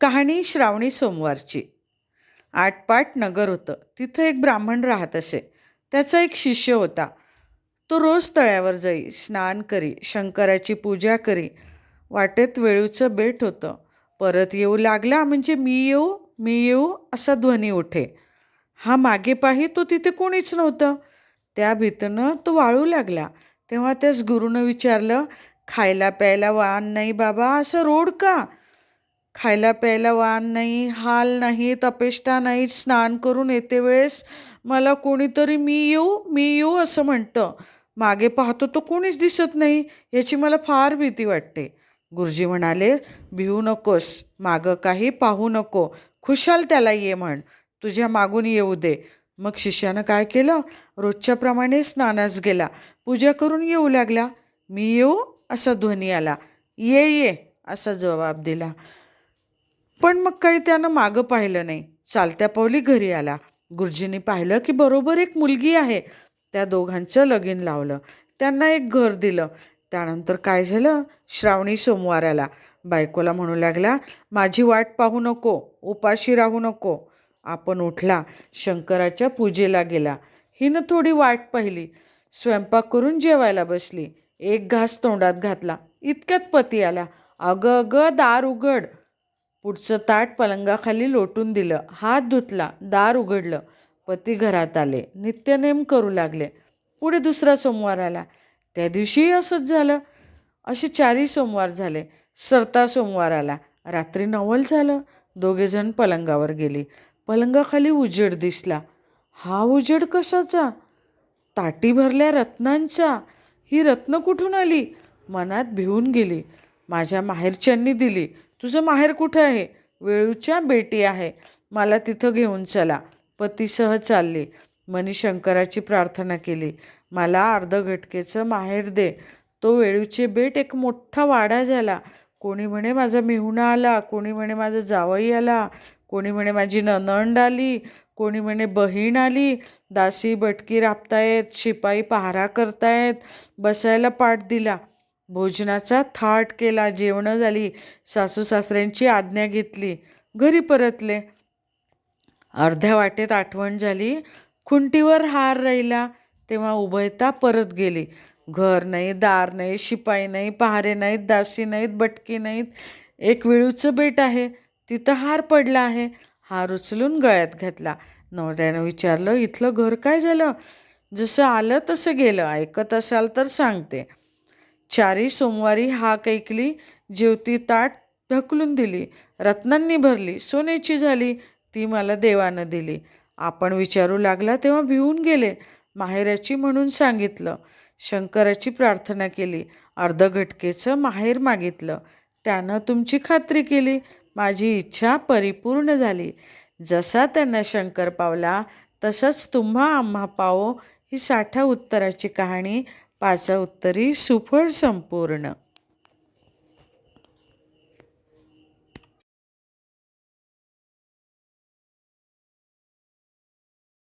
कहाणी श्रावणी सोमवारची. आटपाट नगर होतं. तिथं एक ब्राह्मण राहत असे. त्याचा एक शिष्य होता. तो रोज तळ्यावर जाई स्नान करी शंकराची पूजा करी. वाटेत वेळूचं बेट होतं. परत येऊ लागला म्हणजे मी येऊ मी येऊ असा ध्वनी उठे. हा मागे पाही तो तिथे कोणीच नव्हतं. त्या भीतीनं तो वाळू लागला. तेव्हा त्याच गुरुनं विचारलं खायला प्यायला वाण नाही बाबा असं रोड का? खायला प्यायला वाण नाही हाल नाही तपेष्टा नाही स्नान करून येते वेळेस मला कोणीतरी मी येऊ मी येऊ असं म्हणतं. मागे पाहतो तो कोणीच दिसत नाही याची मला फार भीती वाटते. गुरुजी म्हणाले भिवू नकोस मागं काही पाहू नको खुशाल त्याला ये म्हण तुझ्या मागून येऊ दे. मग शिष्यानं काय केलं? रोजच्याप्रमाणे स्नानास गेला पूजा करून येऊ लागला. मी येऊ? असा ध्वनी आला. ये ये असा जबाब दिला. पण मग काही त्यानं मागं पाहिलं नाही. चालत्या पावली घरी आला. गुरुजींनी पाहिलं की बरोबर एक मुलगी आहे. त्या दोघांचं लगीन लावलं. त्यांना एक घर दिलं. त्यानंतर काय झालं? श्रावणी सोमवार आला बायकोला म्हणू लागला माझी वाट पाहू नको उपाशी राहू नको. आपण उठला शंकराच्या पूजेला गेला. हिनं थोडी वाट पाहिली. स्वयंपाक करून जेवायला बसली. एक घास तोंडात घातला. इतक्यात पती आला. अगं अगं दार उघड. पुढचं ताट पलंगाखाली लोटून दिलं. हात धुतला दार उघडलं. पती घरात आले. नित्यनेम करू लागले. पुढे दुसरा सोमवार आला. त्या दिवशीही असंच झालं. असे चारही सोमवार झाले. सरता सोमवार आला. रात्री नवल झालं. दोघेजण पलंगावर गेली. पलंगाखाली उजेड दिसला. हा उजेड कशाचा? ताटी भरल्या रत्नांच्या ही रत्न कुठून आली? मनात भिवून गेली. माझ्या माहेरच्यांनी दिली. तुझं माहेर कुठं आहे? वेळूच्या बेटी आहे. मला तिथं घेऊन चला. पतीसह चालली. मनी शंकराची प्रार्थना केली. मला अर्ध घटकेचं माहेर दे. तो वेळूचे बेट एक मोठा वाडा झाला. कोणी म्हणे माझा मेहुणा आला. कोणी म्हणे माझा जावई आला. कोणी म्हणे माझी ननंद आली. कोणी म्हणे बहीण आली. दासी बटकी राबतायत. शिपाई पहारा करतायत. बसायला पाठ दिला. भोजनाचा थाट केला जेवणं झाली सासू सासऱ्यांची आज्ञा घेतली घरी परतले. अर्ध्या वाटेत आठवण झाली खुंटीवर हार राहिला तेव्हा उभयता परत गेली. घर नाही दार नाही शिपाई नाही पहारे नाहीत दासी नाहीत बटकी नाहीत. एक वेळूचं बेट आहे तिथं हार पडला आहे हार उचलून गळ्यात घातला. नवऱ्यानं विचारलं इथलं घर काय झालं? जसं आलं तसं गेलं ऐकत असाल तर सांगते. चारी सोमवारी हाक ऐकली जेवती ताट ढकलून दिली. रत्नांनी भरली. सोन्याची झाली. ती मला देवानं दिली. आपण विचारू लागला तेव्हा भिवून गेले. माहेराची म्हणून सांगितलं. शंकराची प्रार्थना केली. अर्धघटकेचं माहेर मागितलं. त्यानं तुमची खात्री केली. माझी इच्छा परिपूर्ण झाली. जसा त्यांना शंकर पावला तसंच तुम्हा आम्हा पावो ही साठा उत्तराची कहाणी पाचा उत्तरी सुफळ संपूर्ण.